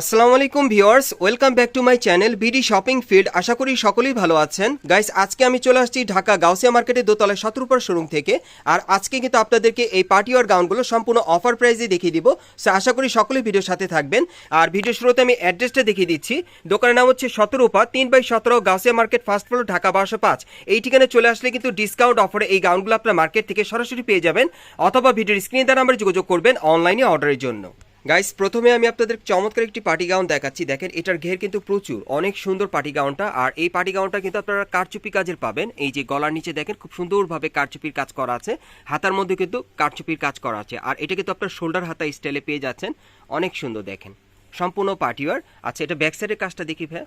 আসসালামু আলাইকুম viewers, welcome back to my channel BD shopping field. আশা করি সকলেই ভালো আছেন। গাইস, আজকে আমি চলে আসছি ঢাকা গাউসিয়া মার্কেটের দোতলায় সতেরোপার শোরুম থেকে। আর আজকে কিন্তু আপনাদেরকে এই পার্টি ওয়ার গাউনগুলো সম্পূর্ণ অফার প্রাইসে দেখিয়ে দিব। সো আশা করি সকলেই ভিডিওর সাথে থাকবেন। আর ভিডিও শুরুতে আমি অ্যাড্রেসটা দেখিয়ে দিচ্ছি। দোকানের নাম হচ্ছে সতেরোপা তিন বাই সতেরো, Gausia market, first floor, Dhaka বারোশো পাঁচ। এই ঠিকানে চলে আসলে কিন্তু ডিসকাউন্ট অফারে এই গাউনগুলো আপনার মার্কেট থেকে সরাসরি পেয়ে যাবেন। অথবা ভিডিওর স্ক্রিনে দ্বারা আমরা যোগাযোগ করবেন অনলাইনে অর্ডারের জন্য। গাইস প্রথমে আমি আপনাদের চমৎকার একটি পার্টি গাউন দেখাচ্ছি। দেখেন, এটার ঘের কিন্তু প্রচুর। অনেক সুন্দর পার্টি গাউনটা। আর এই পার্টি গাউনটা কিন্তু আপনারা কারচুপি কাজের পাবেন। এই যে গলার নিচে দেখেন, খুব সুন্দরভাবে কারচুপির কাজ করা আছে। হাতার মধ্যে কিন্তু কারচুপির কাজ করা আছে। আর এটা কিন্তু আপনার শোল্ডার হাতা স্টাইলে পেয়ে যাচ্ছেন। অনেক সুন্দর দেখেন। সম্পূর্ণ পার্টিওয়ার আচ্ছা এটা ব্যাক সাইডের কাজটা দেখি ভাই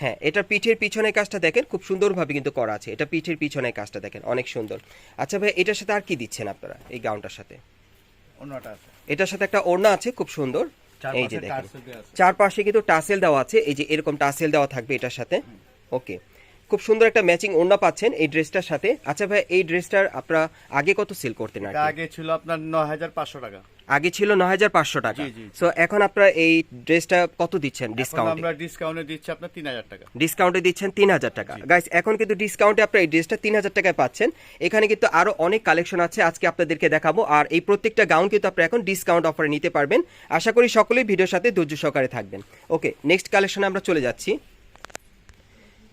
হ্যাঁ এটা পিঠের পিছনের কাজটা দেখেন, খুব সুন্দরভাবে কিন্তু করা আছে। এটা পিঠের পিছনের কাজটা দেখেন, অনেক সুন্দর। আচ্ছা ভাই এটার সাথে আর কি দিচ্ছেন আপনারা এই গাউনটার সাথে? আছে। এটার সাথে একটা ওড়না আছে খুব সুন্দর। এই যে চারপাশে দেখেন। চারপাশে কিন্তু টাসেল দেওয়া আছে। এই যে এরকম টাসেল দেওয়া থাকবে এটার সাথে। ওকে। খুব সুন্দর একটা ম্যাচিং ওড়না পাচ্ছেন এই ড্রেসটার সাথে। আচ্ছা ভাই এই ড্রেসটার আপনারা আগে কত সেল করতেন? আগে ছিল আপনার নয় হাজার পাঁচশো টাকা। আগে ছিল নয় হাজার পাঁচশো টাকা। সো এখন আপনারা এই ড্রেসটা কত দিচ্ছেন ডিসকাউন্ট আমরা ডিসকাউন্টে দিচ্ছি আপনার তিন হাজার টাকা। ডিসকাউন্টে দিচ্ছেন তিন হাজার টাকা। গাইস এখন কিন্তু ডিসকাউন্টে আপনারা এই ড্রেসটা তিন হাজার টাকায় পাচ্ছেন। এখানে কিন্তু আরও অনেক কালেকশন আছে আজকে আপনাদেরকে দেখাবো। আর এই প্রত্যেকটা গাউন কিন্তু আপনারা এখন ডিসকাউন্ট অফারে নিতে পারবেন। আশা করি সকলেই ভিডিওর সাথে ধৈর্য সহকারে থাকবেন। ওকে নেক্সট কালেকশনে আমরা চলে যাচ্ছি।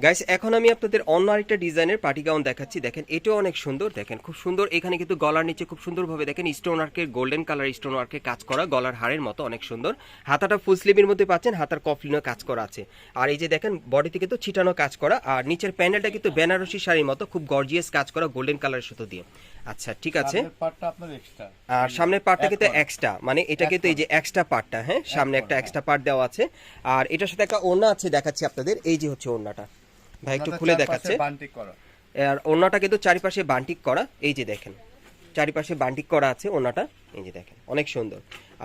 গাইস এখন আমি আপনাদের অন্য আরেকটা ডিজাইনের পার্টি গাউন দেখাচ্ছি। দেখেন এটাও অনেক সুন্দর। দেখেন খুব সুন্দর। এখানে কিন্তু গলার নিচে খুব সুন্দরভাবে দেখেন স্টোন ওয়ার্কের গোল্ডেন কালার স্টোন ওয়ার্কের কাজ করা গলার হাড়ের মতো অনেক সুন্দর। হাতাটা ফুল স্লিভের মধ্যে পাচ্ছেন হাতার কফলিনও কাজ করা আছে। আর এই যে দেখেন বডিতে কিন্তু ছিটানো কাজ করা আর নিচের প্যানেলটা কিন্তু বেনারসি শাড়ির মতো খুব গর্জিয়াস কাজ করা গোল্ডেন কালারের সুতো দিয়ে। আচ্ছা ঠিক আছে। আর সামনের পার্টটা কিন্তু এক্সট্রা মানে এটা কিন্তু এই যে এক্সট্রা পার্টটা হ্যাঁ? সামনে একটা এক্সট্রা পার্ট দেওয়া আছে। আর এটার সাথে একটা ওড়না আছে দেখাচ্ছি আপনাদের। এই যে হচ্ছে ওড়নাটা। ভাই একটু খুলে দেখাচ্ছে। বান্টিক করা। আর ওনাটা কিন্তু চারিপাশে বান্টিক করা এই যে দেখেন। চারিপাশে বান্টিক করা আছে ওনাটা এই যে দেখেন অনেক সুন্দর।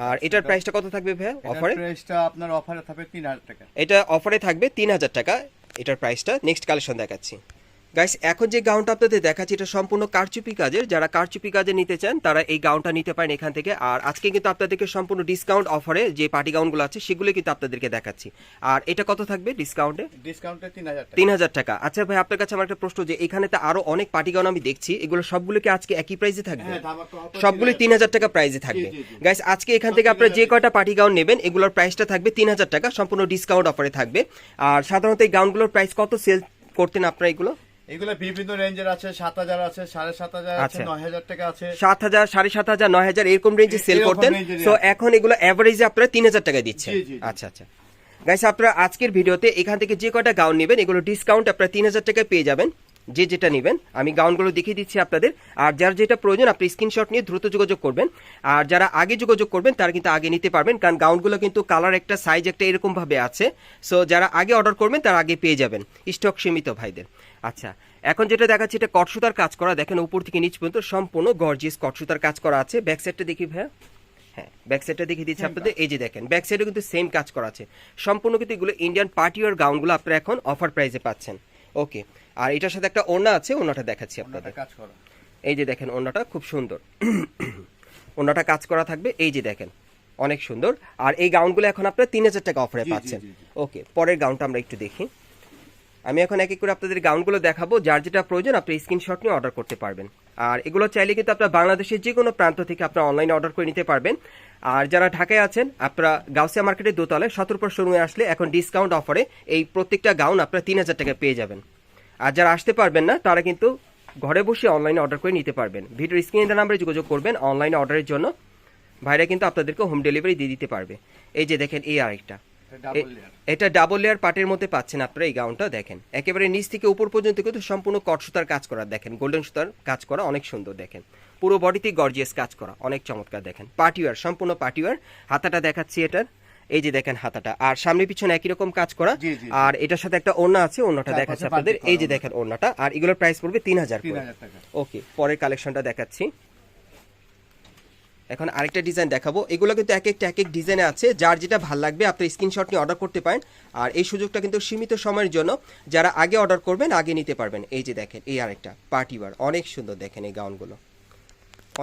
আর এটার প্রাইসটা কত থাকবে ভাই অফারে প্রাইসটা আপনার অফারে থাকবে তিন হাজার টাকা। এটা অফারে থাকবে তিন হাজার টাকা এটার প্রাইসটা নেক্সট কালেকশন দেখাচ্ছি। গাইস এখন যে গাউনটা আপনাদের দেখাচ্ছি এটা সম্পূর্ণ কারচুপি কাজের। যারা কারচুপি কাজে নিতে চান তারা এই গাউনটা নিতে পারেন এখান থেকে। আর আজকে কিন্তু আপনাদেরকে সম্পূর্ণ ডিসকাউন্ট অফারে যে পার্টি গাউনগুলো আছে সেগুলো কিন্তু আপনাদেরকে দেখাচ্ছি। আর এটা কত থাকবে ডিসকাউন্টে ডিসকাউন্টে তিন হাজার টাকা। আচ্ছা ভাই আপনার কাছে আমার একটা প্রশ্ন যে এখানে তো আরও অনেক পার্টি গাউন আমি দেখছি এগুলো সবগুলো কি আজকে একই প্রাইসে থাকবে? হ্যাঁ, সবগুলো তিন হাজার টাকা প্রাইসে থাকবে। গাইস আজকে এখান থেকে আপনারা যে কয়টা পার্টি গাউন নেবেন এগুলোর প্রাইসটা থাকবে তিন হাজার টাকা সম্পূর্ণ ডিসকাউন্ট অফারে থাকবে। আর সাধারণত এই গাউনগুলোর প্রাইস কত? সেল করতেন আপনারা এগুলো? এগুলো বিভিন্ন রেঞ্জের আছে সাত হাজার আছে সাড়ে সাত হাজার আছে আচ্ছা। নয় হাজার টাকা আছে। সাত হাজার সাড়ে সাত হাজার নয় হাজার এরকম রেঞ্জে সেল করতেন। তো এখন এগুলো অ্যাভারেজে আপনারা তিন হাজার টাকা দিচ্ছেন। আচ্ছা আচ্ছা। গাইস আপনারা আজকের ভিডিওতে এখান থেকে যে গাউন নেবেন এগুলো ডিসকাউন্ট আপনারা তিন হাজার টাকায় পেয়ে যাবেন। যে যেটা নেবেন আমি গাউনগুলো দেখিয়ে দিচ্ছি আপনাদের। আর যার যেটা প্রয়োজন আপনি স্ক্রিনশট নিয়ে দ্রুত যোগাযোগ করবেন। আর যারা আগে যোগাযোগ করবেন তারা কিন্তু আগে নিতে পারবেন কারণ গাউনগুলো কিন্তু কালার একটা সাইজ একটা এরকম ভাবে আছে। সো যারা আগে অর্ডার করবেন তারা আগে পেয়ে যাবেন। স্টক সীমিত ভাইদের। আচ্ছা এখন যেটা দেখাচ্ছি এটা কটসুতার কাজ করা। দেখেন উপর থেকে নিচ পর্যন্ত সম্পূর্ণ গর্জিয়াস কটসুতার কাজ করা আছে। ব্যাক সাইডটা দেখি ভাইয়া। হ্যাঁ ব্যাক সাইডটা দেখিয়ে দিচ্ছি আপনাদের। এই যে দেখেন ব্যাক সাইডে কিন্তু সেম কাজ করা আছে। সম্পূর্ণ কিন্তু এগুলো ইন্ডিয়ান পার্টি গাউনগুলো আপনারা এখন অফার প্রাইসে পাচ্ছেন। ওকে আর এটার সাথে একটা ওড়না আছে ওড়নাটা দেখাচ্ছি আপনাদের। কাজ করা। এই যে দেখেন ওড়নাটা খুব সুন্দর। ওড়নাটা কাজ করা থাকবে এই যে দেখেন অনেক সুন্দর। আর এই গাউনগুলো এখন আপনারা তিন হাজার টাকা অফারে পাচ্ছেন। ওকে পরের গাউনটা আমরা একটু দেখি। আমি এখন এক এক করে আপনাদের গাউনগুলো দেখাবো, যার যেটা প্রয়োজন আপনি স্ক্রিনশট নিয়ে অর্ডার করতে পারবেন। আর এগুলো চাইলে কিন্তু আপনারা বাংলাদেশের যে কোনো প্রান্ত থেকে আপনারা অনলাইনে অর্ডার করে নিতে পারবেন। আর যারা ঢাকায় আছেন, আপনারা গাউসিয়া মার্কেটের দোতলায় সতর্ক শোরুমে আসলে এখন ডিসকাউন্ট অফারে এই প্রত্যেকটা গাউন আপনারা তিন হাজার টাকা পেয়ে যাবেন। আর যারা আসতে পারবেন না, তারা কিন্তু ঘরে বসে অনলাইনে অর্ডার করে নিতে পারবেন। ভিডিওর স্ক্রিনে নাম্বারে যোগাযোগ করবেন অনলাইনে অর্ডারের জন্য। ভাইরা কিন্তু আপনাদেরকে হোম ডেলিভারি দিয়ে দিতে পারবে। এই যে দেখেন, এই আরেকটা। এটা ডাবল লেয়ার পাটের মধ্যে পাচ্ছেন আপনারা এই গাউনটা দেখেন। একেবারে নিচ থেকে উপর পর্যন্ত কিন্তু সম্পূর্ণ কট সুতার কাজ করা দেখেন। গোল্ডেন সুতার কাজ করা অনেক সুন্দর দেখেন। পুরো বডিতে গর্জিয়াস কাজ করা অনেক চমৎকার দেখেন। পার্টিওয়ার সম্পূর্ণ পার্টিওয়ার হাতাটা দেখাচ্ছি এটার এই যে দেখেন হাতাটা। আর সামনে পিছনে একই রকম কাজ করা। আর এটার সাথে একটা ওড়না আছে ওড়নাটা দেখাচ্ছে আপনাদের। এই যে দেখেন ওড়নাটা। আর এগুলোর প্রাইস পড়বে তিন হাজার ওকে পরের কালেকশনটা দেখাচ্ছি। এখন আরেকটা ডিজাইন দেখাবো। এগুলো কিন্তু এক একটা এক এক ডিজাইনে আছে। যার যেটা ভালো লাগবে আপনি স্ক্রিনশট নিয়ে অর্ডার করতে পারেন। আর এই সুযোগটা কিন্তু সীমিত সময়ের জন্য যারা আগে অর্ডার করবেন আগে নিতে পারবেন। এই যে দেখেন এই আরেকটা পার্টি বার অনেক সুন্দর দেখেন এই গাউনগুলো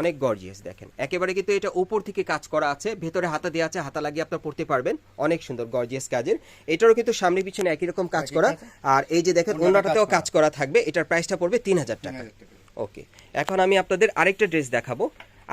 অনেক গর্জিয়াস দেখেন। একেবারে কিন্তু এটা উপর থেকে কাজ করা আছে। ভেতরে হাতা দেওয়া আছে হাতা লাগিয়ে আপনার পড়তে পারবেন। অনেক সুন্দর গর্জিয়াস কাজের। এটারও কিন্তু সামনে পিছনে একই রকম কাজ করা। আর এই যে দেখেন অন্যটাতেও কাজ করা। থাকবে। এটার প্রাইসটা পড়বে তিন হাজার টাকা। ওকে এখন আমি আপনাদের আরেকটা ড্রেস দেখাবো।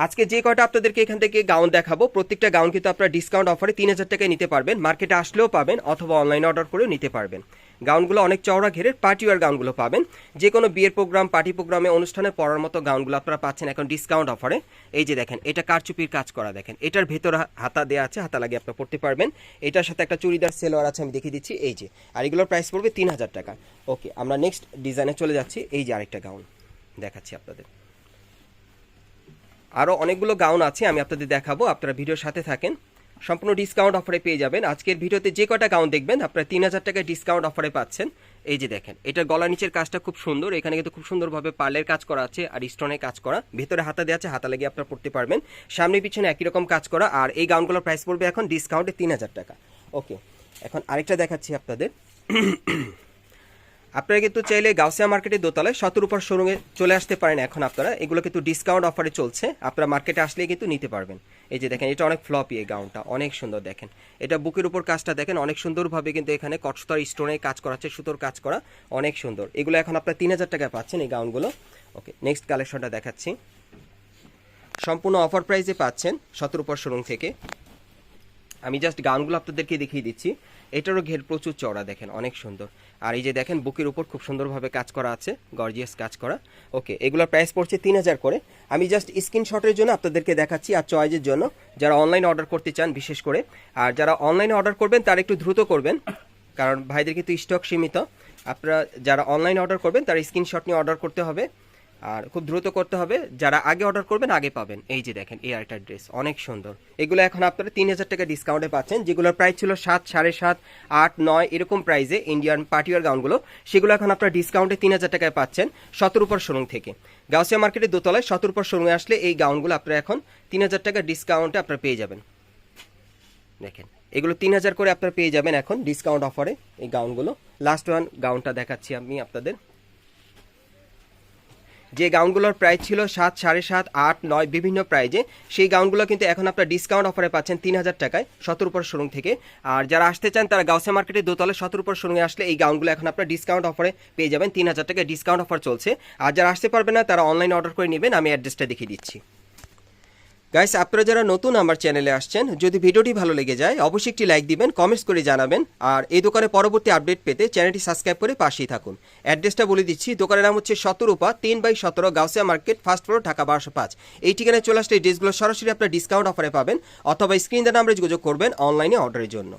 আজকে যে কয়টা আপনাদেরকে এখান থেকে গাউন দেখাবো, প্রত্যেকটা গাউন কিন্তু আপনারা ডিসকাউন্ট অফারে তিন হাজার টাকায় নিতে পারবেন। মার্কেটে আসলেও পাবেন অথবা অনলাইনে অর্ডার করেও নিতে পারবেন। গাউনগুলো অনেক চওড়া ঘেরের পার্টি ওয়ার গাউনগুলো পাবেন। যে কোনো বিয়ের প্রোগ্রাম পার্টি প্রোগ্রামে অনুষ্ঠানে পড়ার মতো গাউনগুলো আপনারা পাচ্ছেন এখন ডিসকাউন্ট অফারে এই যে দেখেন, এটা কারচুপির কাজ করা দেখেন। এটার ভেতর হাতা দেওয়া আছে, হাতা লাগিয়ে আপনারা পড়তে পারবেন। এটার সাথে একটা চুড়িদার, সেলোয়ার আছে, আমি দেখিয়ে দিচ্ছি। এই যে, আর এগুলোর প্রাইস পড়বে তিন হাজার টাকা। ওকে আমরা নেক্সট ডিজাইনে চলে যাচ্ছি। এই যে আরেকটা গাউন দেখাচ্ছি আপনাদের। আরও অনেকগুলো গাউন আছে, আমি আপনাদের দেখাবো, আপনারা ভিডিওর সাথে থাকেন। সম্পূর্ণ ডিসকাউন্ট অফারে পেয়ে যাবেন। আজকের ভিডিওতে যে কটা গাউন দেখবেন, আপনারা তিন হাজার টাকায় ডিসকাউন্ট অফারে পাচ্ছেন। এই যে দেখেন এটা গলা নিচের কাজটা খুব সুন্দর। এখানে কিন্তু খুব সুন্দরভাবে পার্লের কাজ করা আছে আর স্টোনের কাজ করা। ভেতরে হাতা দেওয়া আছে, হাতা লাগিয়ে আপনারা পড়তে পারবেন। সামনে পিছনে একই রকম কাজ করা। আর এই গাউনগুলোর প্রাইস পড়বে এখন ডিসকাউন্টে তিন হাজার টাকা। ওকে এখন আরেকটা দেখাচ্ছি আপনাদের। আপনারা কিন্তু চাইলে গাউসিয়া মার্কেটের দোতলায় শতর উপর শোরুমে চলে আসতে পারেন এখন আপনারা। এগুলো কিন্তু ডিসকাউন্ট অফারে চলছে। আপনারা মার্কেটে আসলে কিন্তু নিতে পারবেন। এই যে দেখেন, এটা অনেক ফ্লপি এই গাউনটা অনেক সুন্দর দেখেন। এটা বুকের উপর কাজটা দেখেন, অনেক সুন্দরভাবে কিন্তু এখানে কটস্তর স্টোনে কাজ করা আছে, সুতোর কাজ করা, অনেক সুন্দর। এগুলো এখন আপনারা তিন হাজার টাকায় পাচ্ছেন এই গাউনগুলো ওকে নেক্সট কালেকশনটা দেখাচ্ছি। সম্পূর্ণ অফার প্রাইসে পাচ্ছেন শতর উপর শোরুম থেকে। আমি জাস্ট গানগুলো আপনাদেরকে দেখিয়ে দিচ্ছি। এটারও ঘের প্রচুর চওড়া দেখেন, অনেক সুন্দর। আর এই যে দেখেন, বুকের উপর খুব সুন্দরভাবে কাজ করা আছে গর্জিয়াস কাজ করা। ওকে এগুলোর প্রাইস পড়ছে তিন হাজার করে। আমি জাস্ট স্ক্রিনশটের জন্য আপনাদেরকে দেখাচ্ছি আর চয়েজের জন্য। যারা অনলাইন অর্ডার করতে চান, বিশেষ করে। আর যারা অনলাইনে অর্ডার করবেন, তারা একটু দ্রুত করবেন। কারণ ভাইদের কিন্তু স্টক সীমিত। আপনারা যারা অনলাইন অর্ডার করবেন, তারা স্ক্রিনশট নিয়ে অর্ডার করতে হবে। আর খুব দ্রুত করতে হবে। যারা আগে অর্ডার করবেন, আগে পাবেন। এই যে দেখেন, এই আরেকটা ড্রেস অনেক সুন্দর। এগুলো এখন আপনারা তিন হাজার টাকা ডিসকাউন্টে পাচ্ছেন। যেগুলোর প্রাইস ছিল সাত, সাড়ে সাত, আট, নয়, এরকম প্রাইসে ইন্ডিয়ান পার্টিওয়ার গাউনগুলো সেগুলো এখন আপনারা ডিসকাউন্টে তিন হাজার টাকায় পাচ্ছেন সতের উপর শোরুম থেকে। গাউসিয়া মার্কেটের দোতলায় সতের উপর শোরুমে আসলে এই গাউনগুলো আপনারা এখন তিন হাজার টাকা ডিসকাউন্টে আপনারা পেয়ে যাবেন। দেখেন, এগুলো তিন হাজার করে আপনারা পেয়ে যাবেন এখন ডিসকাউন্ট অফারে এই গাউনগুলো লাস্ট ওয়ান গাউনটা দেখাচ্ছি আমি আপনাদের। যে গাউনগুলোর প্রাইস ছিল সাত, সাড়ে সাত, আট, নয়, বিভিন্ন প্রাইজে সেই গাউনগুলো কিন্তু এখন আপনার ডিসকাউন্ট অফারে পাচ্ছেন তিন হাজার টাকায় সতেরো উপর শোরুম থেকে। আর যারা আসতে চান তারা গাউসে মার্কেটে দোতলে সতেরো উপর শোরুমে আসলে এই গাউনগুলো এখন আপনার ডিসকাউন্ট অফারে পেয়ে যাবেন। তিন হাজার টাকায় ডিসকাউন্ট অফার চলছে। আর যারা আসতে পারবে না, তারা অনলাইনে অর্ডার করে নেবেন। আমি অ্যাড্রেসটা দেখিয়ে দিচ্ছি। গাইস আপনারা যারা নতুন আমার চ্যানেলে আসছেন, যদি ভিডিওটি ভালো লেগে যায়, অবশ্যই একটি লাইক দিবেন কমেন্টস করে জানাবেন, আর এই দোকানে পরবর্তী আপডেট পেতে চ্যানেলটি সাবস্ক্রাইব করে পাশেই থাকুন। অ্যাড্রেসটা বলে দিচ্ছি, দোকানের নাম হচ্ছে সতেরোপা তিন বাই সতেরো, Gausia market first floor Dhaka বারোশো পাঁচ। এই ঠিকানায় চলে আসলে ড্রেসগুলো সরাসরি আপনার ডিসকাউন্ট অফারে পাবেন, অথবা স্ক্রিন দ্বারা আমরা যোগাযোগ করবেন অনলাইনে অর্ডারের জন্য।